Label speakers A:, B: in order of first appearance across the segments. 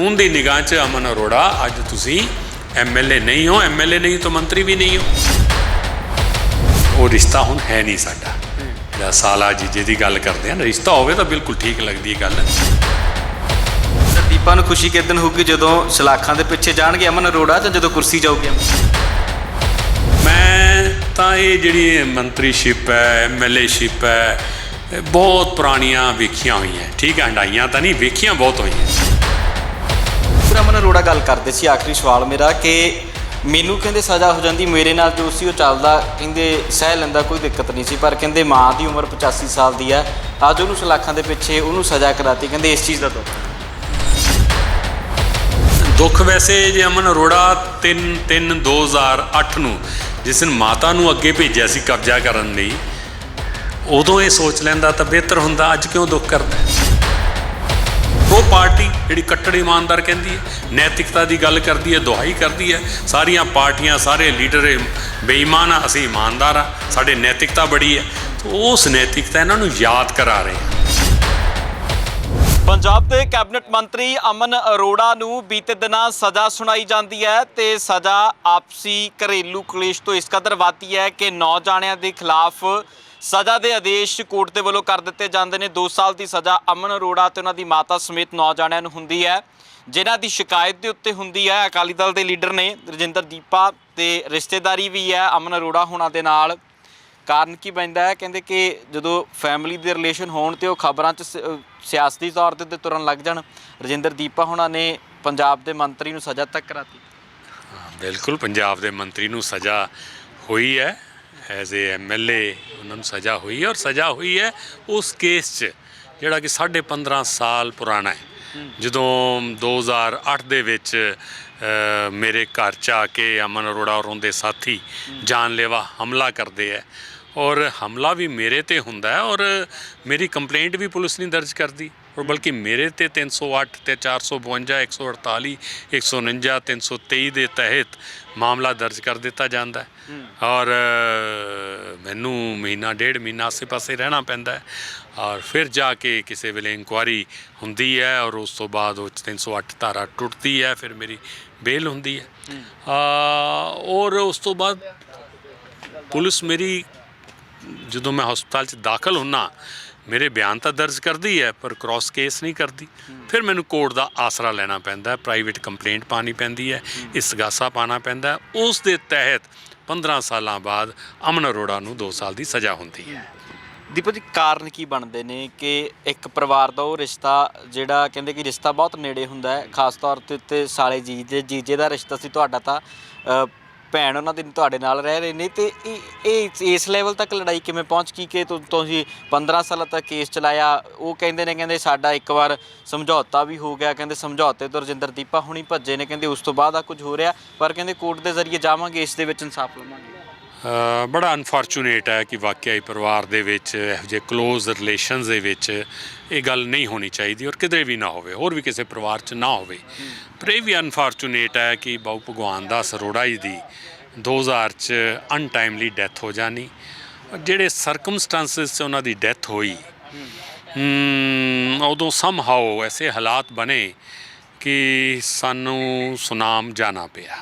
A: ਕਾਨੂੰਨ ਦੀ ਨਿਗਾਹ 'ਚ ਅਮਨ ਅਰੋੜਾ ਅੱਜ ਤੁਸੀਂ ਐਮਐਲਏ ਨਹੀਂ ਹੋ ਐਮਐਲਏ ਨਹੀਂ ਤਾਂ ਮੰਤਰੀ ਵੀ ਨਹੀਂ ਹੋ। ਉਹ ਰਿਸ਼ਤਾ ਹੁਣ ਹੈ ਨਹੀਂ ਸਾਡਾ। ਜਿਹੜਾ ਸਾਲਾ ਜੀਜੇ ਦੀ ਗੱਲ ਕਰਦੇ ਆ ਨਾ ਰਿਸ਼ਤਾ ਹੋਵੇ ਤਾਂ ਬਿਲਕੁਲ ਠੀਕ ਲੱਗਦੀ ਹੈ ਗੱਲ।
B: ਤਾਂ ਦੀਪਾ ਨੂੰ ਖੁਸ਼ੀ ਕਿਸ ਦਿਨ ਹੋਊਗੀ ਜਦੋਂ ਸਲਾਖਾਂ ਦੇ ਪਿੱਛੇ ਜਾਣਗੇ ਅਮਨ ਅਰੋੜਾ ਜਾਂ ਜਦੋਂ ਕੁਰਸੀ ਜਾਊਗੀ
A: ਮੈਂ ਤਾਂ ਇਹ ਜਿਹੜੀ ਮੰਤਰੀਸ਼ਿਪ ਹੈ ਐਮਐਲਏਸ਼ਿਪ ਹੈ ਬਹੁਤ ਪੁਰਾਣੀਆਂ ਵੇਖੀਆਂ ਹੋਈਆਂ। ਠੀਕ ਹੈ ਹੰਡਾਈਆਂ ਤਾਂ ਨਹੀਂ ਵੇਖੀਆਂ ਬਹੁਤ ਹੋਈਆਂ।
B: ਅਰੋੜਾ ਗੱਲ ਕਰਦੇ ਸੀ ਆਖਰੀ ਸਵਾਲ ਮੇਰਾ ਕਿ ਮੈਨੂੰ ਕਹਿੰਦੇ ਸਜ਼ਾ ਹੋ ਜਾਂਦੀ, ਮੇਰੇ ਨਾਲ ਜੋ ਸੀ ਉਹ ਚੱਲਦਾ, ਕਹਿੰਦੇ ਸਹਿ ਲੈਂਦਾ, ਕੋਈ ਦਿੱਕਤ ਨਹੀਂ ਸੀ, ਪਰ ਕਹਿੰਦੇ ਮਾਂ ਦੀ ਉਮਰ 85 ਸਾਲ ਦੀ ਹੈ, ਅੱਜ ਉਹਨੂੰ ਸਲਾਖਾਂ ਦੇ ਪਿੱਛੇ ਉਹਨੂੰ ਸਜ਼ਾ ਕਰਾਤੀ, ਕਹਿੰਦੇ ਇਸ ਚੀਜ਼ ਦਾ ਦੁੱਖ।
A: ਦੁੱਖ ਵੈਸੇ ਜੇ ਅਮਨ ਅਰੋੜਾ 3 3 2008 ਨੂੰ ਜਿਸ ਦਿਨ ਮਾਤਾ ਨੂੰ ਅੱਗੇ ਭੇਜਿਆ ਸੀ ਕਬਜ਼ਾ ਕਰਨ ਲਈ, ਉਦੋਂ ਇਹ ਸੋਚ ਲੈਂਦਾ ਤਾਂ ਬਿਹਤਰ ਹੁੰਦਾ, ਅੱਜ ਕਿਉਂ ਦੁੱਖ ਕਰਦਾ ਉਹ ਪਾਰਟੀ ਜਿਹੜੀ ਕੱਟੜ ਇਮਾਨਦਾਰ ਕਹਿੰਦੀ ਹੈ, ਨੈਤਿਕਤਾ ਦੀ ਗੱਲ ਕਰਦੀ ਹੈ, ਦੁਹਾਈ ਕਰਦੀ ਹੈ, ਸਾਰੀਆਂ ਪਾਰਟੀਆਂ, ਸਾਰੇ ਲੀਡਰ ਬੇਈਮਾਨ ਆ, ਅਸੀਂ ਇਮਾਨਦਾਰ ਆ, ਸਾਡੇ ਨੈਤਿਕਤਾ ਬੜੀ ਹੈ। ਉਸ ਨੈਤਿਕਤਾ ਇਹਨਾਂ ਨੂੰ ਯਾਦ ਕਰਾ ਰਹੇ ਹਾਂ
B: ਪੰਜਾਬ ਦੇ ਕੈਬਨਿਟ ਮੰਤਰੀ ਅਮਨ ਅਰੋੜਾ ਨੂੰ ਬੀਤੇ ਦਿਨਾਂ ਸਜ਼ਾ ਸੁਣਾਈ ਜਾਂਦੀ ਹੈ ਤੇ ਸਜ਼ਾ ਆਪਸੀ ਘਰੇਲੂ ਕਲੇਸ਼ ਤੋਂ ਇਸ ਕਦਰ ਵਾਤੀ ਹੈ ਕਿ ਨੌ ਜਾਣਿਆਂ ਦੇ ਖਿਲਾਫ ਸਜ਼ਾ ਦੇ ਆਦੇਸ਼ ਕੋਰਟ ਦੇ ਵੱਲੋਂ ਕਰ ਦਿੱਤੇ ਜਾਂਦੇ ਨੇ। 2 ਸਾਲ ਦੀ ਸਜ਼ਾ ਅਮਨ ਅਰੋੜਾ ਤੇ ਉਹਨਾਂ ਦੀ ਮਾਤਾ ਸਮੇਤ ਨੌ ਨੂੰ ਹੁੰਦੀ ਹੈ। ਜਿਨ੍ਹਾਂ ਦੀ ਸ਼ਿਕਾਇਤ ਦੇ ਉੱਤੇ ਹੁੰਦੀ ਹੈ ਅਕਾਲੀ ਦਲ ਦੇ ਲੀਡਰ ਨੇ ਰਜਿੰਦਰ ਦੀਪਾ ਤੇ ਰਿਸ਼ਤੇਦਾਰੀ ਵੀ ਹੈ ਅਮਨ ਅਰੋੜਾ ਹੋਣਾ ਦੇ ਨਾਲ। ਕਾਰਨ ਕੀ ਬਣਦਾ ਹੈ? ਕਹਿੰਦੇ ਕਿ ਜਦੋਂ ਫੈਮਿਲੀ ਦੇ ਰਿਲੇਸ਼ਨ ਹੋਣ ਤੇ ਉਹ ਖਬਰਾਂ 'ਚ ਸ- ਸਿਆਸਤੀ ਤੌਰ ਤੇ ਤੁਰਨ ਲੱਗ ਜਾਣ ਰਜਿੰਦਰ ਦੀਪਾ ਹੁਣਾਂ ਨੇ ਪੰਜਾਬ ਦੇ ਮੰਤਰੀ ਨੂੰ ਸਜ਼ਾ ਤੱਕ ਕਰਾਤੀ।
A: ਹਾਂ, ਬਿਲਕੁਲ ਪੰਜਾਬ ਦੇ ਮੰਤਰੀ ਨੂੰ ਸਜ਼ਾ ਹੋਈ ਹੈ। ਐਜ਼ ਏ ਐਮਐਲਏ ਉਹਨਾਂ ਨੂੰ ਸਜ਼ਾ ਹੋਈ ਹੈ ਔਰ ਸਜ਼ਾ ਹੋਈ ਹੈ ਉਸ ਕੇਸ 'ਚ, ਜਿਹੜਾ ਕਿ 15.5 ਸਾਲ ਪੁਰਾਣਾ ਹੈ। ਜਦੋਂ 2008 ਦੇ ਵਿੱਚ ਮੇਰੇ ਘਰ 'ਚ ਆ ਕੇ ਅਮਨ ਅਰੋੜਾ ਔਰ ਉਹਦੇ ਸਾਥੀ ਜਾਨਲੇਵਾ ਹਮਲਾ ਕਰਦੇ ਹੈ ਔਰ ਹਮਲਾ ਵੀ ਮੇਰੇ ਤੇ ਹੁੰਦਾ ਹੈ ਔਰ ਮੇਰੀ ਕੰਪਲੇਂਟ ਵੀ ਪੁਲਿਸ ਨਹੀਂ ਦਰਜ ਕਰਦੀ ਔਰ ਬਲਕਿ ਮੇਰੇ ਤੇ 308 ਤੇ 452 148 149 323 ਦੇ ਤਹਿਤ ਮਾਮਲਾ ਦਰਜ ਕਰ ਦਿੱਤਾ ਜਾਂਦਾ ਹੈ ਔਰ ਮੈਨੂੰ ਮਹੀਨਾ ਡੇਢ ਮਹੀਨਾ ਆਸੇ-ਪਾਸੇ ਰਹਿਣਾ ਪੈਂਦਾ ਹੈ ਔਰ ਫਿਰ ਜਾ ਕੇ ਕਿਸੇ ਵੇਲੇ ਇਨਕੁਆਰੀ ਹੁੰਦੀ ਹੈ ਔਰ ਉਸ ਤੋਂ ਬਾਅਦ ਉਹ 'ਚ 308 ਧਾਰਾ ਟੁੱਟਦੀ ਹੈ ਫਿਰ ਮੇਰੀ ਬੇਲ ਹੁੰਦੀ ਹੈ ਔਰ ਉਸ ਤੋਂ ਬਾਅਦ ਪੁਲਿਸ ਮੇਰੀ ਜਦੋਂ ਮੈਂ ਹਸਪਤਾਲ 'ਚ ਦਾਖਲ ਹੁੰਨਾ ਮੇਰੇ ਬਿਆਨ ਤਾਂ ਦਰਜ ਕਰਦੀ ਹੈ, ਪਰ ਕ੍ਰਾਸ ਕੇਸ ਨਹੀਂ ਕਰਦੀ। ਫਿਰ ਮੈਨੂੰ ਕੋਰਟ ਦਾ ਆਸਰਾ ਲੈਣਾ ਪੈਂਦਾ ਹੈ ਪ੍ਰਾਈਵੇਟ ਕੰਪਲੇਂਟ ਪਾਣੀ ਪੈਂਦੀ ਹੈ ਇਸਗਾਸਾ ਪਾਣਾ ਪੈਂਦਾ ਉਸ ਦੇ ਤਹਿਤ 15 ਸਾਲਾਂ ਬਾਅਦ ਅਮਨ ਅਰੋੜਾ ਨੂੰ 2 ਸਾਲ ਦੀ ਸਜ਼ਾ ਹੁੰਦੀ ਹੈ।
B: ਦੀਪਕ ਜੀ, ਕਾਰਨ ਕੀ ਬਣਦੇ ਨੇ ਕਿ ਇੱਕ ਪਰਿਵਾਰ ਦਾ ਉਹ ਰਿਸ਼ਤਾ ਜਿਹੜਾ ਕਹਿੰਦੇ ਕਿ ਰਿਸ਼ਤਾ ਬਹੁਤ ਨੇੜੇ ਹੁੰਦਾ ਹੈ, ਖਾਸ ਤੌਰ ਤੇ ਉੱਤੇ ਸਾਲੇ ਜੀ ਦੇ ਜੀਜੇ ਦਾ ਰਿਸ਼ਤਾ ਸੀ, ਤੁਹਾਡਾ ਤਾਂ ਭੈਣ ਉਹਨਾਂ ਦੇ ਤੁਹਾਡੇ ਨਾਲ ਰਹਿ ਰਹੇ ਨੇ ਤੇ ਇਹ ਇਹ ਇਸ ਲੈਵਲ ਤੱਕ ਲੜਾਈ ਕਿਵੇਂ ਪਹੁੰਚ ਗਈ ਕਿ ਤੁ- ਤੁਸੀਂ 15 ਸਾਲਾਂ ਤੱਕ ਕੇਸ ਚਲਾਇਆ? ਉਹ ਕਹਿੰਦੇ ਨੇ, ਕਹਿੰਦੇ ਸਾਡਾ ਇੱਕ ਵਾਰ ਸਮਝੌਤਾ ਵੀ ਹੋ ਗਿਆ, ਕਹਿੰਦੇ ਸਮਝੌਤੇ ਤੋਂ ਰਜਿੰਦਰ ਦੀਪਾ ਹੁਣੀ ਭੱਜੇ ਨੇ, ਕਹਿੰਦੇ ਉਸ ਤੋਂ ਬਾਅਦ ਆ ਕੁਝ ਹੋ ਰਿਹਾ, ਪਰ ਕਹਿੰਦੇ ਕੋਰਟ ਦੇ ਜ਼ਰੀਏ ਜਾਵਾਂਗੇ, ਇਸ ਦੇ ਵਿੱਚ ਇਨਸਾਫ ਲਵਾਂਗੇ।
A: ਬੜਾ ਅਨਫੋਰਚੂਨੇਟ ਹੈ ਕਿ ਵਾਕਿਆਈ ਪਰਿਵਾਰ ਦੇ ਵਿੱਚ ਇਹੋ ਜਿਹੇ ক্লোਜ਼ ਰਿਲੇਸ਼ਨਸ ਦੇ ਵਿੱਚ ਇਹ ਗੱਲ ਨਹੀਂ ਹੋਣੀ ਚਾਹੀਦੀ ਔਰ ਕਿਤੇ ਵੀ ਨਾ ਹੋਵੇ ਹੋਰ ਵੀ ਕਿਸੇ ਪਰਿਵਾਰ 'ਚ ਨਾ ਹੋਵੇ। ਪਰ ਇਹ ਵੀ ਅਨਫੋਰਚੂਨੇਟ ਹੈ ਕਿ ਬਾਉ ਭਗਵਾਨ ਦਾਸ ਅਰੋੜਾ ਜੀ ਦੀ 2000 'ਚ ਅਨਟਾਈਮਲੀ ਡੈਥ ਹੋ ਜਾਣੀ। ਜਿਹੜੇ ਸਰਕਮਸਟੈਂਸਸ 'ਚ ਉਹਨਾਂ ਦੀ ਡੈਥ ਹੋਈ ਹਮ, ਉਦੋਂ ਸਮਹਾਉ ਐਸੇ ਹਾਲਾਤ ਬਣੇ ਕਿ ਸਾਨੂੰ ਸੁਨਾਮ ਜਾਣਾ ਪਿਆ।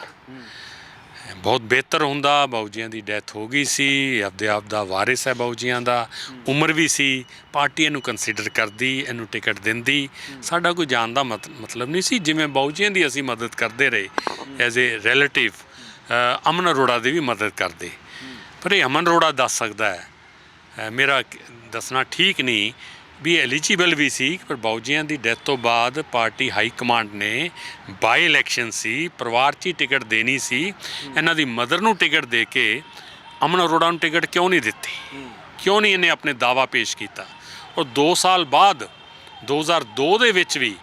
A: ਬਹੁਤ ਬਿਹਤਰ ਹੁੰਦਾ। ਬਾਊਜੀਆਂ ਦੀ ਡੈਥ ਹੋ ਗਈ ਸੀ, ਆਪਦੇ ਆਪ ਦਾ ਵਾਰਿਸ ਹੈ ਬਾਊਜੀਆਂ ਦਾ। ਉਮਰ ਵੀ ਸੀ, ਪਾਰਟੀ ਇਹਨੂੰ ਕੰਸੀਡਰ ਕਰਦੀ, ਇਹਨੂੰ ਟਿਕਟ ਦਿੰਦੀ। ਸਾਡਾ ਕੋਈ ਜਾਣ ਦਾ ਮਤ- ਮਤਲਬ ਨਹੀਂ ਸੀ, ਜਿਵੇਂ ਬਾਊਜੀਆਂ ਦੀ ਅਸੀਂ ਮਦਦ ਕਰਦੇ ਰਹੇ as a relative Aman Arora ਦੀ ਵੀ ਮਦਦ ਕਰਦੇ। ਪਰ ਇਹ ਅਮਨ ਅਰੋੜਾ ਦੱਸ ਸਕਦਾ ਹੈ ਮੇਰਾ ਦੱਸਣਾ ਠੀਕ ਨਹੀਂ ਵੀ ਐਲੀਜੀਬਲ ਵੀ ਸੀ ਪਰ ਬਾਊਜੀਆਂ ਦੀ ਡੈਥ ਤੋਂ ਬਾਅਦ ਪਾਰਟੀ ਹਾਈ ਕਮਾਂਡ ਨੇ ਬਾਈ ਇਲੈਕਸ਼ਨ ਸੀ, ਪਰਿਵਾਰ 'ਚ ਹੀ ਟਿਕਟ ਦੇਣੀ ਸੀ। ਇਹਨਾਂ ਦੀ ਮਦਰ ਨੂੰ ਟਿਕਟ ਦੇ ਕੇ ਅਮਨ ਅਰੋੜਾ ਨੂੰ ਟਿਕਟ ਕਿਉਂ ਨਹੀਂ ਦਿੱਤੀ? ਕਿਉਂ ਨਹੀਂ ਇਹਨੇ ਆਪਣੇ ਦਾਵਾ ਪੇਸ਼ ਕੀਤਾ? ਔਰ 2 ਸਾਲ ਬਾਅਦ 2002 ਦੇ ਵਿੱਚ ਵੀ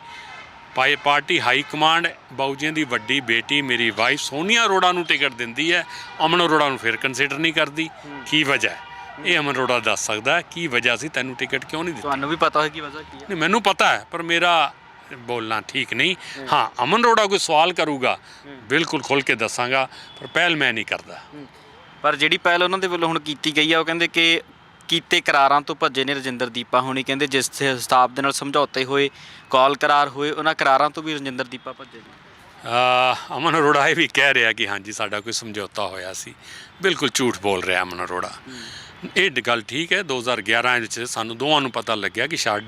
A: ਪਾਈ ਪਾਰਟੀ ਹਾਈ ਕਮਾਂਡ ਬਾਊਜੀਆਂ ਦੀ ਵੱਡੀ ਬੇਟੀ ਮੇਰੀ ਵਾਈਫ ਸੋਨੀਆ ਅਰੋੜਾ ਨੂੰ ਟਿਕਟ ਦਿੰਦੀ ਹੈ। ਅਮਨ ਅਰੋੜਾ ਨੂੰ ਫਿਰ ਕੰਸੀਡਰ ਨਹੀਂ ਕਰਦੀ। ਕੀ ਵਜ੍ਹਾ ਹੈ? ਇਹ ਅਮਨ ਅਰੋੜਾ ਦੱਸ ਸਕਦਾ ਹੈ ਕੀ ਵਜ੍ਹਾ ਸੀ ਤੈਨੂੰ ਟਿਕਟ ਕਿਉਂ ਨਹੀਂ ਦਿੱਤੀ?
B: ਤੁਹਾਨੂੰ ਵੀ ਪਤਾ ਹੋਏ ਕੀ ਵਜ੍ਹਾ ਕੀ ਹੈ?
A: ਨਹੀਂ ਮੈਨੂੰ ਪਤਾ ਹੈ ਪਰ ਮੇਰਾ ਬੋਲਣਾ ਠੀਕ ਨਹੀਂ। ਹਾਂ। ਅਮਨ ਅਰੋੜਾ ਕੋਈ ਸਵਾਲ ਕਰੂਗਾ ਬਿਲਕੁਲ ਖੁੱਲ ਕੇ ਦੱਸਾਂਗਾ ਪਰ ਪਹਿਲ ਮੈਂ ਨਹੀਂ ਕਰਦਾ।
B: ਪਰ ਜਿਹੜੀ ਪਹਿਲ ਉਹਨਾਂ ਦੇ ਵੱਲੋਂ ਹੁਣ ਕੀਤੀ ਗਈ ਆ ਉਹ ਕਹਿੰਦੇ ਕਿ ਕੀਤੇ ਕਰਾਰਾਂ ਤੋਂ ਭੱਜੇ ਨੇ ਰਜਿੰਦਰ ਦੀਪਾ ਹੋਣੀ ਕਹਿੰਦੇ ਜਿਸ ਸਟਾਫ ਦੇ ਨਾਲ ਸਮਝੌਤੇ ਹੋਏ ਕਾਲ ਕਰਾਰ ਹੋਏ ਉਹਨਾਂ ਕਰਾਰਾਂ ਤੋਂ ਵੀ ਰਜਿੰਦਰ ਦੀਪਾ ਭੱਜੇ ਨੇ।
A: ਅਮਨ ਅਰੋੜਾ ਇਹ ਵੀ ਕਹਿ ਰਿਹਾ ਕਿ ਹਾਂਜੀ ਸਾਡਾ ਕੋਈ ਸਮਝੌਤਾ ਹੋਇਆ ਸੀ। ਬਿਲਕੁਲ ਝੂਠ ਬੋਲ ਰਿਹਾ ਅਮਨ ਅਰੋੜਾ ਇਹ ਗੱਲ ਠੀਕ ਹੈ 2011 ਵਿੱਚ ਸਾਨੂੰ ਦੋਵਾਂ ਨੂੰ ਪਤਾ ਲੱਗਿਆ ਕਿ ਸ਼ਾਇਦ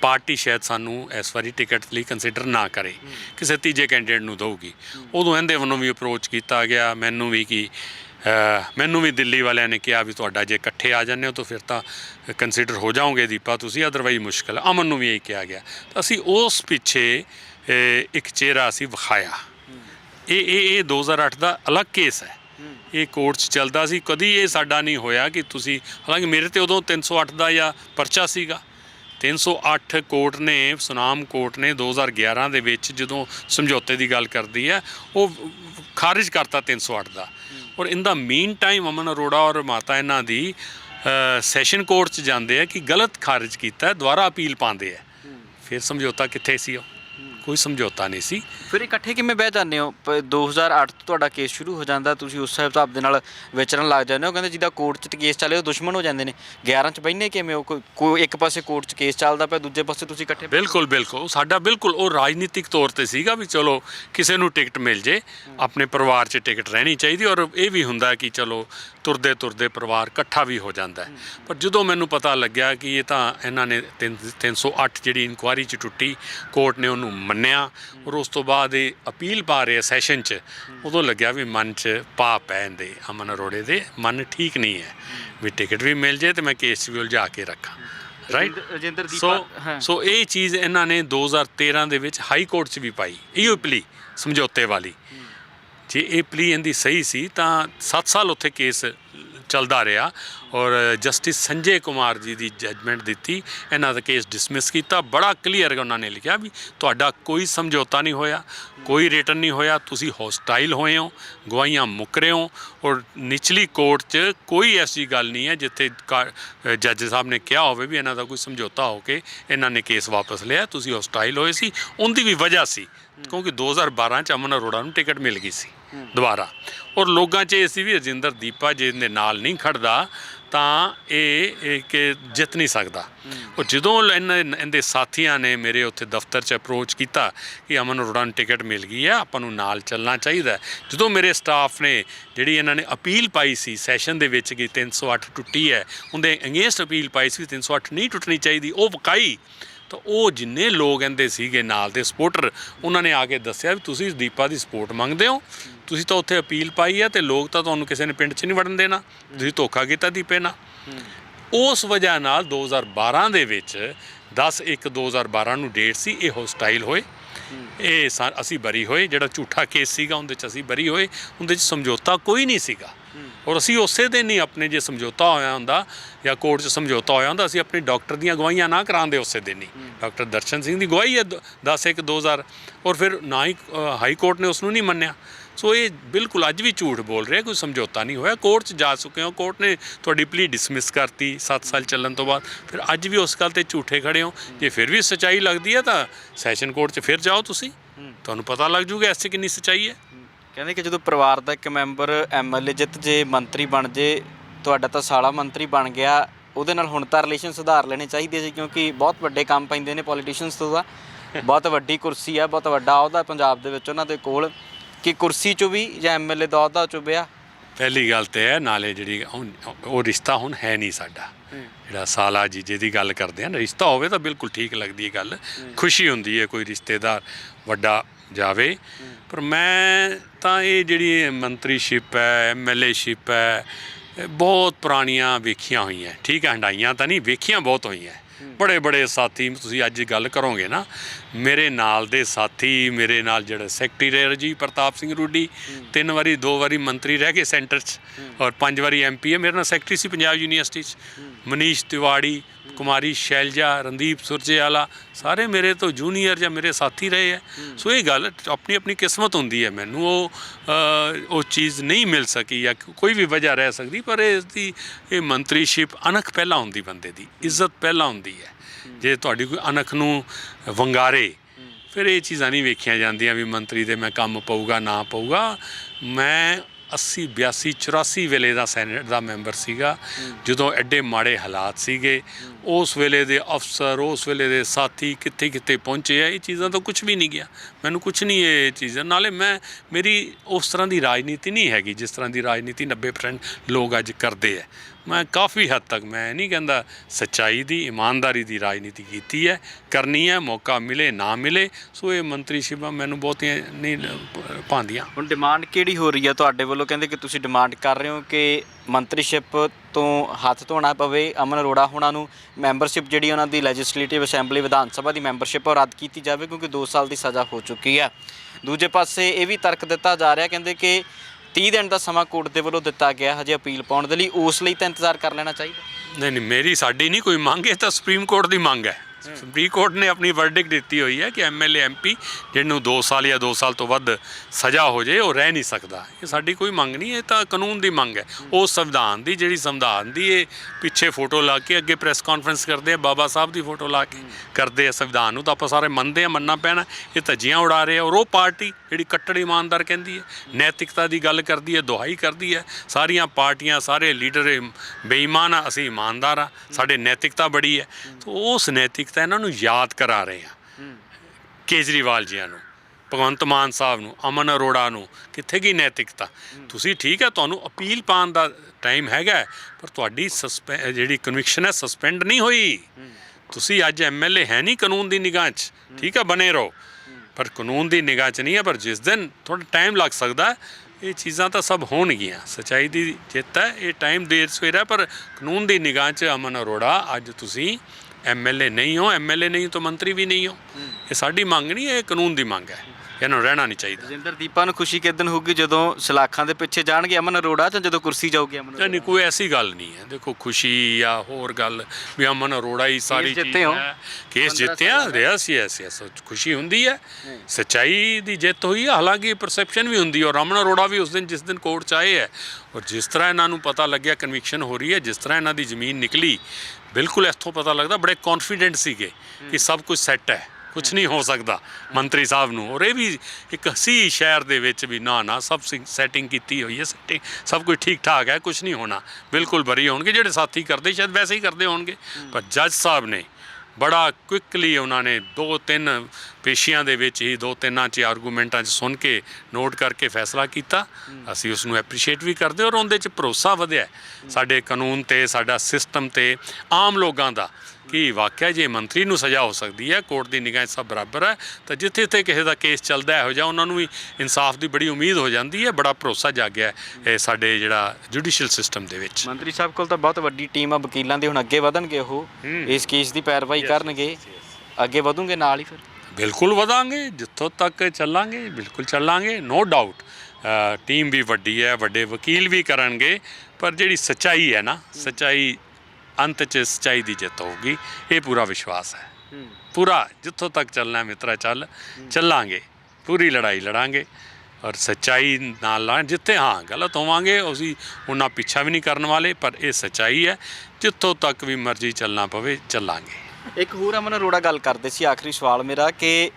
A: ਪਾਰਟੀ ਸ਼ਾਇਦ ਸਾਨੂੰ ਇਸ ਵਾਰੀ ਟਿਕਟ ਲਈ ਕੰਸੀਡਰ ਨਾ ਕਰੇ। ਕਿਸੇ ਤੀਜੇ ਕੈਂਡੀਡੇਟ ਨੂੰ ਦਊਗੀ। ਉਦੋਂ ਇਹਦੇ ਵੱਲੋਂ ਵੀ ਅਪਰੋਚ ਕੀਤਾ ਗਿਆ। ਮੈਨੂੰ ਵੀ ਕਿ ਮੈਨੂੰ ਵੀ ਦਿੱਲੀ ਵਾਲਿਆਂ ਨੇ ਕਿਹਾ ਵੀ ਤੁਹਾਡਾ ਜੇ ਇਕੱਠੇ ਆ ਜਾਂਦੇ ਹੋ ਤਾਂ ਫਿਰ ਤਾਂ ਕੰਸੀਡਰ ਹੋ ਜਾਓਗੇ ਦੀਪਾ ਤੁਸੀਂ ਅਦਰਵਾਈਜ਼ ਮੁਸ਼ਕਲ। ਅਮਨ ਨੂੰ ਵੀ ਇਹ ਕਿਹਾ ਗਿਆ। ਤਾਂ ਅਸੀਂ ਉਸ ਪਿੱਛੇ ਇੱਕ ਚਿਹਰਾ ਅਸੀਂ ਵਿਖਾਇਆ। ਇਹ ਇਹ ਇਹ 2008 ਦਾ ਅਲੱਗ ਕੇਸ ਹੈ। ਇਹ ਕੋਰਟ 'ਚ ਚੱਲਦਾ ਸੀ। ਕਦੀ ਇਹ ਸਾਡਾ ਨਹੀਂ ਹੋਇਆ ਕਿ ਤੁਸੀਂ ਹਾਲਾਂਕਿ ਮੇਰੇ ਤੇ ਉਦੋਂ 308 ਦਾ ਜਾਂ ਪਰਚਾ ਸੀਗਾ। 308 ਕੋਰਟ ਨੇ ਸੁਨਾਮ ਕੋਰਟ ਨੇ 2011 ਦੇ ਵਿੱਚ ਜਦੋਂ ਸਮਝੌਤੇ ਦੀ ਗੱਲ ਕਰਦੀ ਹੈ ਉਹ ਖਾਰਿਜ ਕਰਤਾ 308 ਦਾ। ਔਰ ਇਨ ਦਾ ਮੀਨ ਟਾਈਮ ਅਮਨ ਅਰੋੜਾ ਔਰ ਮਾਤਾ ਇਹਨਾਂ ਦੀ ਸੈਸ਼ਨ ਕੋਰਟ 'ਚ ਜਾਂਦੇ ਆ ਕਿ ਗਲਤ ਖਾਰਿਜ ਕੀਤਾ ਹੈ, ਦੁਬਾਰਾ ਅਪੀਲ ਪਾਉਂਦੇ ਆ। ਫਿਰ ਸਮਝੌਤਾ ਕਿੱਥੇ ਸੀ ਉਹ? ਕੋਈ ਸਮਝੌਤਾ ਨਹੀਂ ਸੀ।
B: ਫਿਰ ਇਕੱਠੇ ਕਿਵੇਂ ਬਹਿ ਜਾਂਦੇ ਹੋ? ਪ- 2008 ਤੋਂ ਤੁਹਾਡਾ ਕੇਸ ਸ਼ੁਰੂ ਹੋ ਜਾਂਦਾ ਤੁਸੀਂ ਉਸ ਹਿਸਾਬ ਦੇ ਨਾਲ ਵਿਚਰਨ ਲੱਗ ਜਾਂਦੇ ਹੋ। ਕਹਿੰਦੇ ਜਿੱਦਾਂ ਕੋਰਟ 'ਚ ਕੇਸ ਚੱਲੇ ਉਹ ਦੁਸ਼ਮਣ ਹੋ ਜਾਂਦੇ ਨੇ। 11 'ਚ ਬੈਠਨੇ ਕਿਵੇਂ ਉਹ ਕੋਈ- ਕੋਈ ਇੱਕ ਪਾਸੇ ਕੋਰਟ 'ਚ ਕੇਸ ਚੱਲਦਾ ਪਿਆ ਦੂਜੇ ਪਾਸੇ ਤੁਸੀਂ ਇਕੱਠੇ
A: ਬਿਲਕੁਲ ਬਿਲਕੁਲ। ਸਾਡਾ ਬਿਲਕੁਲ ਉਹ ਰਾਜਨੀਤਿਕ ਤੌਰ ਤੇ ਸੀਗਾ ਵੀ ਚਲੋ ਕਿਸੇ ਨੂੰ ਟਿਕਟ ਮਿਲ ਜੇ ਆਪਣੇ ਪਰਿਵਾਰ 'ਚ ਟਿਕਟ ਰਹਿਣੀ ਚਾਹੀਦੀ ਔਰ ਇਹ ਵੀ ਹੁੰਦਾ ਕਿ ਚਲੋ ਤੁਰਦੇ ਤੁਰਦੇ ਪਰਿਵਾਰ ਇਕੱਠਾ ਵੀ ਹੋ ਜਾਂਦਾ ਪਰ ਜਦੋਂ ਮੈਨੂੰ ਪਤਾ ਲੱਗਿਆ ਕਿ ਇਹ ਤਾਂ ਇਹਨਾਂ ਨੇ ਤਿੰਨ- 308 ਜਿਹੜੀ ਇਨਕੁਆਰੀ 'ਚ ਟੁੱਟੀ ਕੋਰਟ ਨੇ ਉਹਨੂੰ ਮੰਨਿਆ ਔਰ ਉਸ ਤੋਂ ਬਾਅਦ ਇਹ ਅਪੀਲ ਪਾ ਰਹੇ ਸੈਸ਼ਨ 'ਚ ਉਦੋਂ ਲੱਗਿਆ ਵੀ ਮਨ 'ਚ ਪਾਪ ਹੈ ਇਹਦੇ ਅਮਨ ਅਰੋੜੇ ਦੇ ਮਨ ਠੀਕ ਨਹੀਂ ਹੈ ਵੀ ਟਿਕਟ ਵੀ ਮਿਲ ਜੇ ਤੇ ਮੈਂ ਕੇਸ ਵੀ ਉਲਝਾ ਕੇ ਰੱਖਾਂ। ਰਾਈਟ
B: ਰਜਿੰਦਰ
A: ਸੋ ਸੋ ਇਹ ਚੀਜ਼ ਇਹਨਾਂ ਨੇ 2013 ਦੇ ਵਿੱਚ ਹਾਈ ਕੋਰਟ 'ਚ ਵੀ ਪਾਈ ਇਹੋ ਪਲੀ ਸਮਝੌਤੇ ਵਾਲੀ। ਜੇ ਇਹ ਪਲੀ ਇਹਦੀ ਸਹੀ ਸੀ, ਤਾਂ 7 ਸਾਲ ਉੱਥੇ ਕੇਸ ਚੱਲਦਾ ਰਿਹਾ ਔਰ ਜਸਟਿਸ ਸੰਜੇ ਕੁਮਾਰ ਜੀ ਦੀ ਜੱਜਮੈਂਟ ਦਿੱਤੀ, ਇਹਨਾਂ ਦਾ ਕੇਸ ਡਿਸਮਿਸ ਕੀਤਾ। ਬੜਾ ਕਲੀਅਰ ਉਹਨਾਂ ਨੇ ਲਿਖਿਆ ਵੀ ਤੁਹਾਡਾ ਕੋਈ ਸਮਝੌਤਾ ਨਹੀਂ ਹੋਇਆ, ਕੋਈ ਰਿਟਰਨ ਨਹੀਂ ਹੋਇਆ, ਤੁਸੀਂ ਹੌਸਟਾਈਲ ਹੋਏ ਹੋ, ਗਵਾਹੀਆਂ ਮੁੱਕ ਹੋ ਔਰ ਨਿਚਲੀ ਕੋਰਟ 'ਚ ਕੋਈ ਐਸੀ ਗੱਲ ਨਹੀਂ ਹੈ ਜਿੱਥੇ ਜੱਜ ਸਾਹਿਬ ਨੇ ਕਿਹਾ ਹੋਵੇ ਵੀ ਇਹਨਾਂ ਦਾ ਕੋਈ ਸਮਝੌਤਾ ਹੋ ਕੇ ਇਹਨਾਂ ਨੇ ਕੇਸ ਵਾਪਸ ਲਿਆ, ਤੁਸੀਂ ਹੌਸਟਾਈਲ ਹੋਏ ਸੀ। ਉਹਦੀ ਵੀ ਵਜ੍ਹਾ ਸੀ ਕਿਉਂਕਿ 2012 ਚ ਅਮਨ ਅਰੋੜਾ ਨੂੰ ਟਿਕਟ ਮਿਲ ਗਈ ਸੀ ਦੁਬਾਰਾ। ਔਰ ਲੋਕਾਂ 'ਚ ਇਹ ਸੀ ਵੀ ਰਜਿੰਦਰ ਦੀਪਾ ਜੇ ਇਹਦੇ ਨਾਲ ਨਹੀਂ ਖੜਦਾ ਤਾਂ ਇਹ ਕਿ ਜਿੱਤ ਨਹੀਂ ਸਕਦਾ। ਉਹ ਜਦੋਂ ਇਹਨਾਂ ਇਹਦੇ ਸਾਥੀਆਂ ਨੇ ਮੇਰੇ ਉੱਥੇ ਦਫ਼ਤਰ 'ਚ ਅਪਰੋਚ ਕੀਤਾ ਕਿ ਅਮਨ ਅਰੋੜਾ ਨੂੰ ਟਿਕਟ ਮਿਲ ਗਈ ਹੈ ਆਪਾਂ ਨੂੰ ਨਾਲ ਚੱਲਣਾ ਚਾਹੀਦਾ। ਜਦੋਂ ਮੇਰੇ ਸਟਾਫ ਨੇ ਜਿਹੜੀ ਇਹਨਾਂ ਨੇ ਅਪੀਲ ਪਾਈ ਸੀ ਸੈਸ਼ਨ ਦੇ ਵਿੱਚ ਕਿ 308 ਟੁੱਟੀ ਹੈ ਉਹਦੇ ਅਗੇਂਸਟ ਅਪੀਲ ਪਾਈ ਸੀ 308 ਨਹੀਂ ਟੁੱਟਣੀ ਚਾਹੀਦੀ ਉਹ ਵਕਾਈ ਤਾਂ ਉਹ ਜਿੰਨੇ ਲੋਕ ਇਹਦੇ ਸੀਗੇ ਨਾਲ ਦੇ ਸਪੋਰਟਰ, ਉਹਨਾਂ ਨੇ ਆ ਕੇ ਦੱਸਿਆ ਵੀ ਤੁਸੀਂ ਦੀਪਾ ਦੀ ਸਪੋਰਟ ਮੰਗਦੇ ਹੋ। ਤੁਸੀਂ ਤਾਂ ਉੱਥੇ ਅਪੀਲ ਪਾਈ ਹੈ ਤੇ ਲੋਕ ਤਾਂ ਤੁਹਾਨੂੰ ਕਿਸੇ ਨੇ ਪਿੰਡ 'ਚ ਨਹੀਂ ਵੜਨ ਦੇਣਾ। ਤੁਸੀਂ ਧੋਖਾ ਕੀਤਾ ਦੀਪੇ ਨਾਲ। ਉਸ ਵਜ੍ਹਾ ਨਾਲ 2012 ਦੇ ਵਿੱਚ 10 1 2012 ਨੂੰ ਡੇਟ ਸੀ, ਇਹ ਹੋਸਟਾਈਲ ਹੋਏ। ਇਹ ਸਾ- ਅਸੀਂ ਬਰੀ ਹੋਏ। ਜਿਹੜਾ ਝੂਠਾ ਕੇਸ ਸੀਗਾ, ਉਹਦੇ 'ਚ ਅਸੀਂ ਬਰੀ ਹੋਏ। ਉਹਦੇ 'ਚ ਸਮਝੌਤਾ ਕੋਈ ਨਹੀਂ ਸੀਗਾ। ਔਰ ਅਸੀਂ ਉਸੇ ਦਿਨ ਹੀ ਆਪਣੇ ਜੇ ਸਮਝੌਤਾ ਹੋਇਆ ਹੁੰਦਾ ਜਾਂ ਕੋਰਟ 'ਚ ਸਮਝੌਤਾ ਹੋਇਆ ਹੁੰਦਾ ਅਸੀਂ ਆਪਣੀ ਡਾਕਟਰ ਦੀਆਂ ਗਵਾਹੀਆਂ ਨਾ ਕਰਾਉਂਦੇ ਉਸੇ ਦਿਨ ਹੀ। ਡਾਕਟਰ ਦਰਸ਼ਨ ਸਿੰਘ ਦੀ ਗਵਾਹੀ ਹੈ 10 1 2000 ਔਰ ਫਿਰ ਨਾ ਹੀ ਹਾਈ ਕੋਰਟ ਨੇ ਉਸ ਨੂੰ ਨਹੀਂ ਮੰਨਿਆ। ਸੋ ਇਹ ਬਿਲਕੁਲ ਅੱਜ ਵੀ ਝੂਠ ਬੋਲ ਰਿਹਾ ਕੋਈ ਸਮਝੌਤਾ ਨਹੀਂ ਹੋਇਆ। ਕੋਰਟ 'ਚ ਜਾ ਚੁੱਕੇ ਹੋ। ਕੋਰਟ ਨੇ ਤੁਹਾਡੀ ਪਲੀ ਡਿਸਮਿਸ ਕਰਤੀ 7 ਸਾਲ ਚੱਲਣ ਤੋਂ ਬਾਅਦ। ਫਿਰ ਅੱਜ ਵੀ ਉਸ ਗੱਲ ਤੇ ਝੂਠੇ ਖੜੇ ਹੋ। ਜੇ ਫਿਰ ਵੀ ਸਚਾਈ ਲੱਗਦੀ ਹੈ ਤਾਂ ਸੈਸ਼ਨ ਕੋਰਟ 'ਚ ਫਿਰ ਜਾਓ ਤੁਸੀਂ। ਤੁਹਾਨੂੰ ਪਤਾ ਲੱਗ ਜੂਗਾ ਐਸੇ ਕਿੰਨੀ ਸਚਾਈ ਹੈ।
B: ਕਹਿੰਦੇ ਕਿ ਜਦੋਂ ਪਰਿਵਾਰ ਦਾ ਇੱਕ ਮੈਂਬਰ ਐਮਐਲਏ ਜਿੱਤ ਜੇ ਮੰਤਰੀ ਬਣ ਜੇ ਤੁਹਾਡਾ ਤਾਂ ਸਾਲਾ ਮੰਤਰੀ ਬਣ ਗਿਆ ਉਹਦੇ ਨਾਲ ਹੁਣ ਤਾਂ ਰਿਲੇਸ਼ਨ ਸੁਧਾਰ ਲੈਣੇ ਚਾਹੀਦੇ ਸੀ ਕਿਉਂਕਿ ਬਹੁਤ ਵੱਡੇ ਕੰਮ ਪੈਂਦੇ ਨੇ ਪੋਲੀਟੀਸ਼ੀਅਨਸ ਤੋਂ ਦਾ ਬਹੁਤ ਵੱਡੀ ਕੁਰਸੀ ਆ ਬਹੁਤ ਵੱਡਾ ਅਹੁਦਾ ਪੰਜਾਬ ਦੇ ਵਿੱਚ ਉਹਨਾਂ ਦੇ ਕੋਲ ਕਿ ਕੁਰਸੀ ਚੋਂ ਵੀ ਜਾਂ ਐਮਐਲਏ ਦਾ ਅਹੁਦਾ ਚੁੱਭਿਆ
A: ਪਹਿਲੀ ਗੱਲ ਤੇ ਹੈ ਨਾਲੇ ਜਿਹੜੀ ਉਹ ਰਿਸ਼ਤਾ ਹੁਣ ਹੈ ਨਹੀਂ ਸਾਡਾ। ਜਿਹੜਾ ਸਾਲਾ ਜੀ ਜਿਹਦੀ ਗੱਲ ਕਰਦੇ ਆ ਰਿਸ਼ਤਾ ਹੋਵੇ ਤਾਂ ਬਿਲਕੁਲ ਠੀਕ ਲੱਗਦੀ ਹੈ ਗੱਲ। ਖੁਸ਼ੀ ਹੁੰਦੀ ਹੈ ਕੋਈ ਰਿਸ਼ਤੇਦਾਰ ਵੱਡਾ ਜਾਵੇ। ਪਰ ਮੈਂ ਤਾਂ ਇਹ ਜਿਹੜੀ ਮੰਤਰੀਸ਼ਿਪ ਹੈ ਐਮਐਲਏਸ਼ਿਪ ਹੈ ਬਹੁਤ ਪੁਰਾਣੀਆਂ ਵੇਖੀਆਂ ਹੋਈਆਂ। ਠੀਕ ਹੈ ਹੰਡਾਈਆਂ ਤਾਂ ਨਹੀਂ, ਵੇਖੀਆਂ ਬਹੁਤ ਹੋਈਆਂ। ਬੜੇ ਬੜੇ ਸਾਥੀ ਤੁਸੀਂ ਅੱਜ ਗੱਲ ਕਰੋਗੇ ਨਾ, ਮੇਰੇ ਨਾਲ ਦੇ ਸਾਥੀ, ਮੇਰੇ ਨਾਲ ਜਿਹੜਾ ਸੈਕਟਰੀ ਰਹੇ ਰਜੀ ਪ੍ਰਤਾਪ ਸਿੰਘ ਰੂਡੀ। ਤਿੰਨ ਵਾਰੀ, ਦੋ ਵਾਰੀ ਮੰਤਰੀ ਰਹਿ ਗਏ ਸੈਂਟਰ 'ਚ। ਔਰ ਪੰਜ ਵਾਰੀ ਐਮਪੀ ਹੈ, ਮੇਰੇ ਨਾਲ ਸੈਕਟਰੀ ਸੀ ਪੰਜਾਬ ਯੂਨੀਵਰਸਿਟੀ 'ਚ। ਮਨੀਸ਼ ਤਿਵਾੜੀ, ਕੁਮਾਰੀ ਸ਼ੈਲਜਾ, ਰਣਦੀਪ ਸੁਰਜੇਵਾਲਾ, ਸਾਰੇ ਮੇਰੇ ਤੋਂ ਜੂਨੀਅਰ ਜਾਂ ਮੇਰੇ ਸਾਥੀ ਰਹੇ ਹੈ। ਸੋ ਇਹ ਗੱਲ ਆਪਣੀ ਆਪਣੀ ਕਿਸਮਤ ਹੁੰਦੀ ਹੈ ਮੈਨੂੰ। ਉਹ ਉਹ ਚੀਜ਼ ਨਹੀਂ ਮਿਲ ਸਕੀ ਜਾਂ ਕੋਈ ਵੀ ਵਜ੍ਹਾ ਰਹਿ ਸਕਦੀ, ਪਰ ਇਸ ਦੀ ਇਹ ਮੰਤਰੀਸ਼ਿਪ ਅਣਖ ਪਹਿਲਾਂ ਹੁੰਦੀ ਬੰਦੇ ਦੀ, ਇੱਜ਼ਤ ਪਹਿਲਾਂ ਹੁੰਦੀ ਹੈ। ਜੇ ਤੁਹਾਡੀ ਕੋਈ ਅਣਖ ਨੂੰ ਵੰਗਾਰੇ, ਫਿਰ ਇਹ ਚੀਜ਼ਾਂ ਨਹੀਂ ਵੇਖੀਆਂ ਜਾਂਦੀਆਂ ਵੀ ਮੰਤਰੀ ਦੇ ਮੈਂ ਕੰਮ ਪਊਗਾ, ਨਾ ਪਊਗਾ। ਮੈਂ 80 82 84 ਵੇਲੇ ਦਾ ਸੈਨੇਟ ਦਾ ਮੈਂਬਰ ਸੀਗਾ। ਜਦੋਂ ਐਡੇ ਮਾੜੇ ਹਾਲਾਤ ਸੀਗੇ, ਉਸ ਵੇਲੇ ਦੇ ਅਫਸਰ, ਉਸ ਵੇਲੇ ਦੇ ਸਾਥੀ ਕਿੱਥੇ ਕਿੱਥੇ ਪਹੁੰਚੇ ਆ, ਇਹ ਚੀਜ਼ਾਂ ਤਾਂ ਕੁਝ ਵੀ ਨਹੀਂ ਗਿਆ। ਮੈਨੂੰ ਕੁਝ ਨਹੀਂ ਇਹ ਚੀਜ਼ਾਂ, ਨਾਲੇ ਮੈਂ, ਮੇਰੀ ਉਸ ਤਰ੍ਹਾਂ ਦੀ ਰਾਜਨੀਤੀ ਨਹੀਂ ਹੈਗੀ, ਜਿਸ ਤਰ੍ਹਾਂ ਦੀ ਰਾਜਨੀਤੀ 90% ਲੋਕ ਅੱਜ ਕਰਦੇ ਆ। ਮੈਂ ਕਾਫੀ ਹੱਦ ਤੱਕ, ਮੈਂ ਨਹੀਂ ਕਹਿੰਦਾ ਸੱਚਾਈ ਦੀ, ਇਮਾਨਦਾਰੀ ਦੀ ਰਾਜਨੀਤੀ ਕੀਤੀ ਹੈ, ਕਰਨੀ ਹੈ, ਮੌਕਾ ਮਿਲੇ, ਨਾ ਮਿਲੇ, ਸੋ ਇਹ ਮੰਤਰੀਸ਼ਿਪਾਂ ਮੈਨੂੰ ਬਹੁਤੀਆਂ ਨਹੀਂ ਪਾਉਂਦੀਆਂ।
B: ਹੁਣ ਡਿਮਾਂਡ ਕਿਹੜੀ ਹੋ ਰਹੀ ਹੈ ਤੁਹਾਡੇ ਵੱਲੋਂ? ਕਹਿੰਦੇ ਕਿ ਤੁਸੀਂ ਡਿਮਾਂਡ ਕਰ ਰਹੇ ਹੋ ਕਿ ਮੰਤਰੀਸ਼ਿਪ ਤੋਂ ਹੱਥ ਧੋਣਾ ਪਵੇ, ਅਮਨ ਅਰੋੜਾ ਹੋਣਾ ਨੂੰ ਮੈਂਬਰਸ਼ਿਪ ਜਿਹੜੀ ਉਹਨਾਂ ਦੀ ਲੈਜਿਸਲੇਟਿਵ ਅਸੈਂਬਲੀ ਵਿਧਾਨ ਸਭਾ ਦੀ ਮੈਂਬਰਸ਼ਿਪ ਉਹ ਰੱਦ ਕੀਤੀ ਜਾਵੇ, ਕਿਉਂਕਿ 2 ਸਾਲ ਦੀ ਸਜ਼ਾ ਹੋ ਚੁੱਕੀ ਹੈ। ਦੂਜੇ ਪਾਸੇ ਇਹ ਵੀ ਤਰਕ ਦਿੱਤਾ ਜਾ ਰਿਹਾ, ਕਹਿੰਦੇ ਕਿ 30 ਦਿਨ ਦਾ ਸਮਾਂ ਕੋਰਟ ਦੇ ਵੱਲੋਂ ਦਿੱਤਾ ਗਿਆ ਹਜੇ ਅਪੀਲ ਪਾਉਣ ਦੇ ਲਈ ਉਸ ਲਈ ਤਾਂ ਇੰਤਜ਼ਾਰ ਕਰ ਲੈਣਾ ਚਾਹੀਦਾ।
A: ਨਹੀਂ ਨਹੀਂ, ਮੇਰੀ ਸਾਡੀ ਨਹੀਂ, ਕੋਈ ਮੰਗ, ਇਹ ਤਾਂ ਸੁਪਰੀਮ ਕੋਰਟ ਦੀ ਮੰਗ ਹੈ। ਸੁਪਰੀਮ ਕੋਰਟ ਨੇ ਆਪਣੀ ਵਰਡਿਕ ਦਿੱਤੀ ਹੋਈ ਹੈ ਕਿ ਐਮਐਲਏ ਐਮਪੀ ਜਿਹਨੂੰ 2 ਸਾਲ ਜਾਂ 2 ਸਾਲ ਤੋਂ ਵੱਧ ਸਜ਼ਾ ਹੋ ਜਾਏ ਉਹ ਰਹਿ ਨਹੀਂ ਸਕਦਾ। ਇਹ ਸਾਡੀ ਕੋਈ ਮੰਗ ਨਹੀਂ ਇਹ ਤਾਂ ਕਾਨੂੰਨ ਦੀ ਮੰਗ ਹੈ। ਉਹ ਸੰਵਿਧਾਨ ਦੀ ਜਿਹੜੀ ਸੰਵਿਧਾਨ ਦੀ ਇਹ ਪਿੱਛੇ ਫੋਟੋ ਲਾ ਕੇ ਅੱਗੇ ਪ੍ਰੈਸ ਕਾਨਫਰੰਸ ਕਰਦੇ ਆ ਬਾਬਾ ਸਾਹਿਬ ਦੀ ਫੋਟੋ ਲਾ ਕੇ ਕਰਦੇ ਆ ਸੰਵਿਧਾਨ ਨੂੰ ਤਾਂ ਆਪਾਂ ਸਾਰੇ ਮੰਨਦੇ ਆ ਮੰਨਣਾ ਪੈਣਾ। ਇਹ ਧੱਜੀਆਂ ਉਡਾ ਰਹੇ ਆ ਔਰ ਉਹ ਪਾਰਟੀ ਜਿਹੜੀ ਕੱਟੜ ਇਮਾਨਦਾਰ ਕਹਿੰਦੀ ਹੈ ਨੈਤਿਕਤਾ ਦੀ ਗੱਲ ਕਰਦੀ ਹੈ ਦੁਹਾਈ ਕਰਦੀ ਹੈ। ਸਾਰੀਆਂ ਪਾਰਟੀਆਂ ਸਾਰੇ ਲੀਡਰ ਬੇਈਮਾਨ ਆ ਅਸੀਂ ਇਮਾਨਦਾਰ ਆ ਸਾਡੇ ਨੈਤਿਕਤਾ ਬੜੀ ਹੈ। ਤਾਂ ਉਸ ਤਾਂ ਇਹਨਾਂ ਨੂੰ ਯਾਦ ਕਰਾ ਰਹੇ ਆ ਕੇਜਰੀਵਾਲ ਜੀਆਂ ਨੂੰ, ਭਗਵੰਤ ਮਾਨ ਸਾਹਿਬ ਨੂੰ, ਅਮਨ ਅਰੋੜਾ ਨੂੰ, ਕਿੱਥੇ ਗਈ ਨੈਤਿਕਤਾ? ਤੁਸੀਂ ਠੀਕ ਹੈ, ਤੁਹਾਨੂੰ ਅਪੀਲ ਪਾਉਣ ਦਾ ਟਾਈਮ ਹੈਗਾ ਪਰ ਤੁਹਾਡੀ ਸਸਪੈ ਜਿਹੜੀ ਕਨਵਿਕਸ਼ਨ ਹੈ ਸਸਪੈਂਡ ਨਹੀਂ ਹੋਈ। ਤੁਸੀਂ ਅੱਜ ਐਮਐਲਏ ਹੈ ਨਹੀਂ ਕਾਨੂੰਨ ਦੀ ਨਿਗਾਹ 'ਚ। ਠੀਕ ਹੈ ਬਨੇ ਰਹੋ। ਪਰ ਕਾਨੂੰਨ ਦੀ ਨਿਗਾਹ 'ਚ ਨਹੀਂ ਹੈ, ਪਰ ਜਿਸ ਦਿਨ ਥੋੜਾ ਟਾਈਮ ਲੱਗ ਸਕਦਾ ਇਹ ਚੀਜ਼ਾਂ ਤਾਂ ਸਭ ਹੋਣਗੀਆਂ। ਸਚਾਈ ਦੀ ਜਿੱਤ ਹੈ, ਇਹ ਟਾਈਮ ਦੇਰ ਸਵੇਰਾ ਪਰ ਕਾਨੂੰਨ ਦੀ ਨਿਗਾਹ 'ਚ ਅਮਨ ਅਰੋੜਾ, ਅੱਜ ਤੁਸੀਂ ਐਮਐਲਏ ਨਹੀਂ ਹੋ ਐਮਐਲਏ ਨਹੀਂ ਤਾਂ ਮੰਤਰੀ ਵੀ ਨਹੀਂ ਹੋ। ਇਹ ਸਾਡੀ ਮੰਗ ਨਹੀਂ ਇਹ ਕਾਨੂੰਨ ਦੀ ਮੰਗ ਹੈ। ਇਹਨਾਂ ਨੂੰ ਰਹਿਣਾ ਨਹੀਂ ਚਾਹੀਦਾ।
B: ਰਜਿੰਦਰ ਦੀਪਾ ਨੂੰ ਖੁਸ਼ੀ ਕਿਸ ਦਿਨ ਹੋਊਗੀ? ਜਦੋਂ ਸਲਾਖਾਂ ਦੇ ਪਿੱਛੇ ਜਾਣਗੇ ਅਮਨ ਅਰੋੜਾ ਜਾਂ ਜਦੋਂ ਕੁਰਸੀ ਜਾਊਗੀ ਅਮਨ
A: ਨਹੀਂ ਨਹੀਂ ਕੋਈ ਐਸੀ ਗੱਲ ਨਹੀਂ ਹੈ। ਦੇਖੋ ਖੁਸ਼ੀ ਜਾਂ ਹੋਰ ਗੱਲ ਵੀ ਅਮਨ ਅਰੋੜਾ ਹੀ ਸਾਰੀ
B: ਜਿੱਤੇ
A: ਚੀਜ਼
B: ਹੋ।
A: ਹੈ। ਕੇਸ
B: 15
A: ਜਿੱਤਿਆ ਰਿਆਸ ਯੈਸ ਯੈਸ ਖੁਸ਼ੀ ਹੁੰਦੀ ਹੈ। ਸੱਚਾਈ ਦੀ ਜਿੱਤ ਹੋਈ ਹੈ। ਹਾਲਾਂਕਿ ਪਰਸੈਪਸ਼ਨ ਵੀ ਹੁੰਦੀ ਹੈ ਔਰ ਅਮਨ ਅਰੋੜਾ ਵੀ ਉਸ ਦਿਨ ਜਿਸ ਦਿਨ ਕੋਰਟ ਚ ਆਏ ਹੈ ਔਰ ਜਿਸ ਤਰ੍ਹਾਂ ਇਹਨਾਂ ਨੂੰ ਪਤਾ ਲੱਗਿਆ ਕਨਵਿਕਸ਼ਨ ਹੋ ਰਹੀ ਹੈ ਜਿਸ ਤਰ੍ਹਾਂ ਇਹਨਾਂ ਦੀ ਜ਼ਮੀਨ ਨਿਕਲੀ ਬਿਲਕੁਲ ਇੱਥੋਂ ਪਤਾ ਲੱਗਦਾ, ਬੜੇ ਕੌਨਫੀਡੈਂਟ ਸੀਗੇ ਕਿ ਸਭ ਕੁਝ ਸੈੱਟ ਹੈ। ਕੁਝ ਨਹੀਂ ਹੋ ਸਕਦਾ ਮੰਤਰੀ ਸਾਹਿਬ ਨੂੰ। ਔਰ ਇਹ ਵੀ ਇੱਕ ਸੀ ਸ਼ਹਿਰ ਦੇ ਵਿੱਚ ਵੀ ਨਾ ਨਾ, ਸਭ ਸੈਟਿੰਗ ਕੀਤੀ ਹੋਈ ਹੈ ਸੈਟਿੰਗ ਸਭ ਕੁਝ ਠੀਕ ਠਾਕ ਹੈ, ਕੁਝ ਨਹੀਂ ਹੋਣਾ। ਬਿਲਕੁਲ ਬਰੀ ਹੋਣਗੇ, ਜਿਹੜੇ ਸਾਥੀ ਕਰਦੇ, ਸ਼ਾਇਦ ਵੈਸੇ ਹੀ ਕਰਦੇ ਹੋਣਗੇ। ਪਰ ਜੱਜ ਸਾਹਿਬ ਨੇ ਬੜਾ ਕੁਇਕਲੀ ਉਹਨਾਂ ਨੇ ਦੋ ਤਿੰਨ ਪੇਸ਼ੀਆਂ ਦੇ ਵਿੱਚ ਹੀ ਦੋ ਤਿੰਨਾਂ ਚ ਆਰਗੂਮੈਂਟਾਂ ਚ ਸੁਣ ਕੇ ਨੋਟ ਕਰਕੇ ਫੈਸਲਾ ਕੀਤਾ। ਅਸੀਂ ਉਸ ਨੂੰ ਐਪਰੀਸ਼ੀਏਟ ਵੀ ਕਰਦੇ ਔਰ ਉਹਦੇ ਚ ਭਰੋਸਾ ਵਧਿਆ। ਸਾਡੇ ਕਾਨੂੰਨ ਤੇ ਸਾਡਾ ਸਿਸਟਮ ਤੇ ਆਮ ਲੋਕਾਂ ਦਾ ਕਿ ਵਾਕਿਆ ਜੇ ਮੰਤਰੀ ਨੂੰ ਸਜ਼ਾ ਹੋ ਸਕਦੀ ਹੈ ਕੋਰਟ ਦੀ ਨਿਗਾਹ ਸਭ ਬਰਾਬਰ ਹੈ ਤਾਂ ਜਿੱਥੇ ਜਿੱਥੇ ਕਿਸੇ ਦਾ ਕੇਸ ਚੱਲਦਾ ਹੈ ਇਹੋ ਜਿਹਾ ਉਹਨਾਂ ਨੂੰ ਵੀ ਇਨਸਾਫ ਦੀ ਬੜੀ ਉਮੀਦ ਹੋ ਜਾਂਦੀ ਹੈ ਬੜਾ ਭਰੋਸਾ ਜਾਗਿਆ ਹੈ ਇਹ ਸਾਡੇ ਜਿਹੜਾ ਜੁਡੀਸ਼ੀਅਲ ਸਿਸਟਮ ਦੇ ਵਿੱਚ।
B: ਮੰਤਰੀ ਸਾਹਿਬ ਕੋਲ ਤਾਂ ਬਹੁਤ ਵੱਡੀ ਟੀਮ ਆ ਵਕੀਲਾਂ ਦੀ ਹੁਣ ਅੱਗੇ ਵਧਣਗੇ ਉਹ ਇਸ ਕੇਸ ਦੀ ਪੈਰਵਾਈ ਕਰਨਗੇ। ਅੱਗੇ ਵਧੂਗੇ ਨਾਲ ਹੀ ਫਿਰ?
A: ਬਿਲਕੁਲ ਵਧਾਂਗੇ ਜਿੱਥੋਂ ਤੱਕ ਚੱਲਾਂਗੇ ਬਿਲਕੁਲ ਚੱਲਾਂਗੇ ਨੋ ਡਾਊਟ ਟੀਮ ਵੀ ਵੱਡੀ ਹੈ ਵੱਡੇ ਵਕੀਲ ਵੀ ਕਰਨਗੇ ਪਰ ਜਿਹੜੀ ਸੱਚਾਈ ਹੈ ਨਾ ਸੱਚਾਈ ਅੰਤ 'ਚ ਸੱਚਾਈ ਦੀ ਜਿੱਤ ਹੋਊਗੀ। ਇਹ ਪੂਰਾ ਵਿਸ਼ਵਾਸ ਹੈ। ਪੂਰਾ ਜਿੱਥੋਂ ਤੱਕ ਚੱਲਣਾ ਮਿੱਤਰਾ ਚੱਲ। ਚੱਲਾਂਗੇ। ਪੂਰੀ ਲੜਾਈ ਲੜਾਂਗੇ ਔਰ ਸੱਚਾਈ ਨਾਲ ਲਾਂ ਜਿੱਥੇ ਹਾਂ ਗਲਤ ਹੋਵਾਂਗੇ ਅਸੀਂ ਉਹਨਾਂ ਪਿੱਛਾ ਵੀ ਨਹੀਂ ਕਰਨ ਵਾਲੇ ਪਰ ਇਹ ਸੱਚਾਈ ਹੈ। ਜਿੱਥੋਂ ਤੱਕ ਵੀ ਮਰਜ਼ੀ ਚੱਲਣਾ ਪਵੇ ਚੱਲਾਂਗੇ।
B: ਇੱਕ ਹੋਰ ਅਮਨ ਅਰੋੜਾ ਗੱਲ ਕਰਦੇ ਸੀ ਆਖਰੀ ਸਵਾਲ ਮੇਰਾ ਕਿ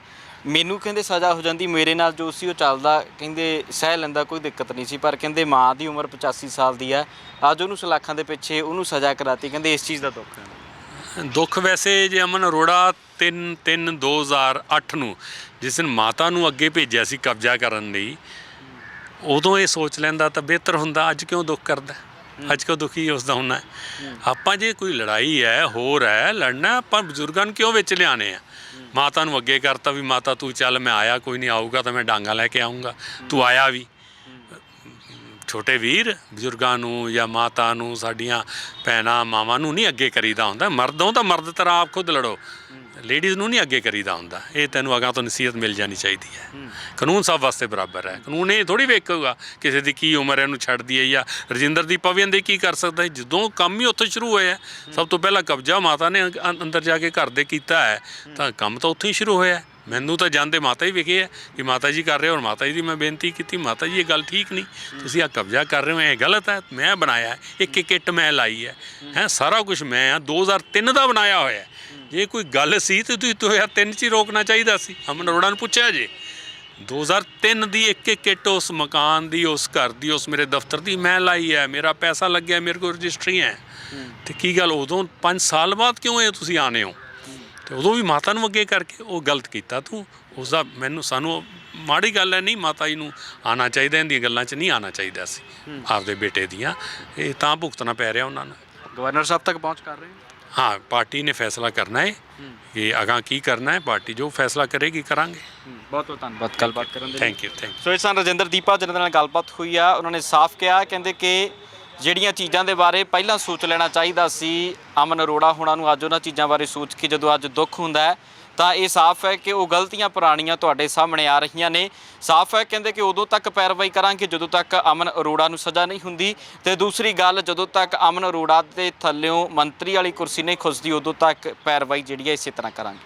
B: ਮੈਨੂੰ ਕਹਿੰਦੇ ਸਜ਼ਾ ਹੋ ਜਾਂਦੀ, ਮੇਰੇ ਨਾਲ ਜੋ ਸੀ ਉਹ ਚੱਲਦਾ, ਕਹਿੰਦੇ ਸਹਿ ਲੈਂਦਾ, ਕੋਈ ਦਿੱਕਤ ਨਹੀਂ ਸੀ, ਪਰ ਕਹਿੰਦੇ ਮਾਂ ਦੀ ਉਮਰ 85 ਸਾਲ ਦੀ ਹੈ, ਅੱਜ ਉਹਨੂੰ ਸਲਾਖਾਂ ਦੇ ਪਿੱਛੇ ਉਹਨੂੰ ਸਜ਼ਾ ਕਰਾਤੀ, ਕਹਿੰਦੇ ਇਸ ਚੀਜ਼ ਦਾ ਦੁੱਖ ਹੈ।
A: ਦੁੱਖ ਵੈਸੇ ਜੇ ਅਮਨ ਅਰੋੜਾ 3 3 2008 ਨੂੰ ਜਿਸ ਦਿਨ ਮਾਤਾ ਨੂੰ ਅੱਗੇ ਭੇਜਿਆ ਸੀ ਕਬਜ਼ਾ ਕਰਨ ਲਈ, ਉਦੋਂ ਇਹ ਸੋਚ ਲੈਂਦਾ ਤਾਂ ਬਿਹਤਰ ਹੁੰਦਾ, ਅੱਜ ਕਿਉਂ ਦੁੱਖ ਕਰਦਾ? ਅੱਜ ਕਿਉਂ ਦੁਖੀ ਉਸ ਦਾ ਹੁੰਨਾ? ਆਪਾਂ ਜੇ ਕੋਈ ਲੜਾਈ ਹੈ ਹੋਰ ਹੈ ਲੜਨਾ ਆਪਾਂ ਬਜ਼ੁਰਗਾਂ ਨੂੰ ਕਿਉਂ ਵਿੱਚ ਲਿਆਣੇ ਆ? ਮਾਤਾ ਨੂੰ ਅੱਗੇ ਕਰਤਾ ਵੀ ਮਾਤਾ ਤੂੰ ਚੱਲ ਮੈਂ ਆਇਆ ਕੋਈ ਨਹੀਂ ਆਊਗਾ ਤਾਂ ਮੈਂ ਡਾਂਗਾ ਲੈ ਕੇ ਆਉਂਗਾ ਤੂੰ ਆਇਆ ਵੀ। ਛੋਟੇ ਵੀਰ ਬਜ਼ੁਰਗਾਂ ਨੂੰ ਜਾਂ ਮਾਤਾ ਨੂੰ ਸਾਡੀਆਂ ਭੈਣਾਂ ਮਾਵਾਂ ਨੂੰ ਨਹੀਂ ਅੱਗੇ ਕਰੀਦਾ ਹੁੰਦਾ। ਮਰਦੋਂ ਤਾਂ ਮਰਦ ਤਰ੍ਹਾਂ ਆਪ ਖੁਦ ਲੜੋ। ਲੇਡੀਜ਼ ਨੂੰ ਨਹੀਂ ਅੱਗੇ ਕਰੀਦਾ ਹੁੰਦਾ। ਇਹ ਤੈਨੂੰ ਅਗਾਂ ਤੋਂ ਨਸੀਹਤ ਮਿਲ ਜਾਣੀ ਚਾਹੀਦੀ ਹੈ। ਕਾਨੂੰਨ ਸਭ ਵਾਸਤੇ ਬਰਾਬਰ ਹੈ। ਕਾਨੂੰਨ ਇਹ ਥੋੜੀ ਵੇਖੂਗਾ ਕਿਸੇ ਦੀ ਕੀ ਉਮਰ ਹੈ ਇਹਨੂੰ ਛੱਡ ਦਈਏ ਜਾਂ ਰਜਿੰਦਰ ਦੀ ਪਵਨ ਦੇ ਕੀ ਕਰ ਸਕਦਾ ਹੈ? ਜਦੋਂ ਕੰਮ ਹੀ ਉੱਥੇ ਸ਼ੁਰੂ ਹੋਇਆ ਹੈ, ਸਭ ਤੋਂ ਪਹਿਲਾਂ ਕਬਜ਼ਾ ਮਾਤਾ ਨੇ ਅੰਦਰ ਜਾ ਕੇ ਘਰ ਦੇ ਕੀਤਾ ਹੈ। ਤਾਂ ਕੰਮ ਤਾਂ ਉੱਥੇ ਹੀ ਸ਼ੁਰੂ ਹੋਇਆ ਹੈ। ਮੈਨੂੰ ਤਾਂ ਜਾਂਦੇ ਮਾਤਾ ਹੀ ਵਿਖੇ ਹੈ ਕਿ ਮਾਤਾ ਜੀ ਕਰ ਰਹੇ ਹੋ ਔਰ ਮਾਤਾ ਜੀ ਦੀ ਮੈਂ ਬੇਨਤੀ ਕੀਤੀ ਮਾਤਾ ਜੀ ਇਹ ਗੱਲ ਠੀਕ ਨਹੀਂ। ਤੁਸੀਂ ਆ ਕਬਜ਼ਾ ਕਰ ਰਹੇ ਹੋ ਇਹ ਗਲਤ ਹੈ ਮੈਂ ਬਣਾਇਆ ਹੈ, ਇੱਕ ਇੱਕ ਇੱਟ ਮੈਂ ਲਾਈ ਹੈ। ਹੈ। ਸਾਰਾ ਕੁਝ ਮੈਂ ਆ 2003 ਦਾ ਬਣਾਇਆ ਹੋਇਆ ਹੈ। ਜੇ ਕੋਈ ਗੱਲ ਸੀ ਤੇ ਤੁਸੀਂ 2003 ਚ ਹੀ ਰੋਕਣਾ ਚਾਹੀਦਾ ਸੀ। ਅਮਨ ਅਰੋੜਾ ਨੂੰ ਪੁੱਛਿਆ ਜੇ। 2003 ਦੀ ਇੱਕ ਇੱਕ ਕਿੱਟ ਉਸ ਮਕਾਨ ਦੀ ਉਸ ਘਰ ਦੀ ਉਸ ਮੇਰੇ ਦਫ਼ਤਰ ਦੀ ਮੈਂ ਲਾਈ ਹੈ ਮੇਰਾ ਪੈਸਾ ਲੱਗਿਆ ਮੇਰੇ ਕੋਲ ਰਜਿਸਟਰੀ ਹੈ। ਤੇ ਕੀ ਗੱਲ ਉਦੋਂ 5 ਸਾਲ ਬਾਅਦ ਕਿਉਂ ਇਹ ਤੁਸੀਂ ਆਨੇ ਹੋ? ਤੇ ਉਦੋਂ ਵੀ ਮਾਤਾ ਨੂੰ ਅੱਗੇ ਕਰਕੇ ਉਹ ਗਲਤ ਕੀਤਾ ਤੂੰ। ਉਸ ਦਾ ਮੈਨੂੰ ਸਾਨੂੰ ਮਾੜੀ ਗੱਲ ਹੈ ਨਹੀਂ ਮਾਤਾ ਜੀ ਨੂੰ ਆਣਾ ਚਾਹੀਦਾ ਇਹਦੀਆਂ ਗੱਲਾਂ 'ਚ ਨਹੀਂ ਆਣਾ ਚਾਹੀਦਾ ਸੀ। ਆਪਦੇ ਬੇਟੇ ਦੀਆਂ। ਇਹ ਤਾਂ ਭੁਗਤਣਾ ਪੈ ਰਿਹਾ ਉਹਨਾਂ ਨੂੰ।
B: ਗਵਰਨਰ ਸਾਹਿਬ ਤੱਕ ਪਹੁੰਚ ਕਰ ਰਹੇ ਹੋ
A: ਪਾਰਟੀ ਨੇ ਫੈਸਲਾ ਕਰਨਾ ਹੈ। ਕਿ ਅਗਾਂ ਕੀ ਕਰਨਾ ਹੈ ਪਾਰਟੀ ਜੋ ਫੈਸਲਾ ਕਰੇਗੀ ਕਰਾਂਗੇ।
B: ਬਹੁਤ ਬਹੁਤ ਧੰਨਵਾਦ। ਗੱਲਬਾਤ ਕਰਨ ਦੇ ਲਈ।
A: Thank you thank you
B: so ਇਸ ਰਜਿੰਦਰ ਦੀਪਾ ਜਿਹਨਾਂ ਦੇ ਨਾਲ ਗੱਲਬਾਤ ਹੋਈ ਆ ਉਹਨਾਂ ਨੇ ਸਾਫ਼ ਕਿਹਾ ਕਹਿੰਦੇ ਕਿ ਜਿਹੜੀਆਂ ਚੀਜ਼ਾਂ ਦੇ ਬਾਰੇ ਪਹਿਲਾਂ ਸੋਚ ਲੈਣਾ ਚਾਹੀਦਾ ਸੀ ਅਮਨ ਅਰੋੜਾ ਹੋਣਾ ਨੂੰ ਅੱਜ ਉਹਨਾਂ ਚੀਜ਼ਾਂ ਬਾਰੇ ਸੋਚ ਕੇ ਜਦੋਂ ਅੱਜ ਦੁੱਖ ਹੁੰਦਾ ਹੈ ਤਾਂ ਇਹ ਸਾਫ਼ ਹੈ ਕਿ ਉਹ ਗਲਤੀਆਂ ਪੁਰਾਣੀਆਂ ਤੁਹਾਡੇ ਸਾਹਮਣੇ ਆ ਰਹੀਆਂ ਨੇ। ਸਾਫ਼ ਹੈ ਕਹਿੰਦੇ ਕਿ ਉਦੋਂ ਤੱਕ ਪੈਰਵਾਈ ਕਰਾਂਗੇ ਜਦੋਂ ਤੱਕ ਅਮਨ ਅਰੋੜਾ ਨੂੰ ਸਜ਼ਾ ਨਹੀਂ ਹੁੰਦੀ। ਤੇ ਦੂਸਰੀ ਗੱਲ, ਜਦੋਂ ਤੱਕ ਅਮਨ ਅਰੋੜਾ ਦੇ ਥੱਲਿਓਂ ਮੰਤਰੀ ਵਾਲੀ ਕੁਰਸੀ ਨਹੀਂ ਖੁੱਸਦੀ, ਉਦੋਂ ਤੱਕ ਪੈਰਵਾਈ ਜਿਹੜੀ ਹੈ ਇਸੇ ਤਰ੍ਹਾਂ ਕਰਾਂਗੇ।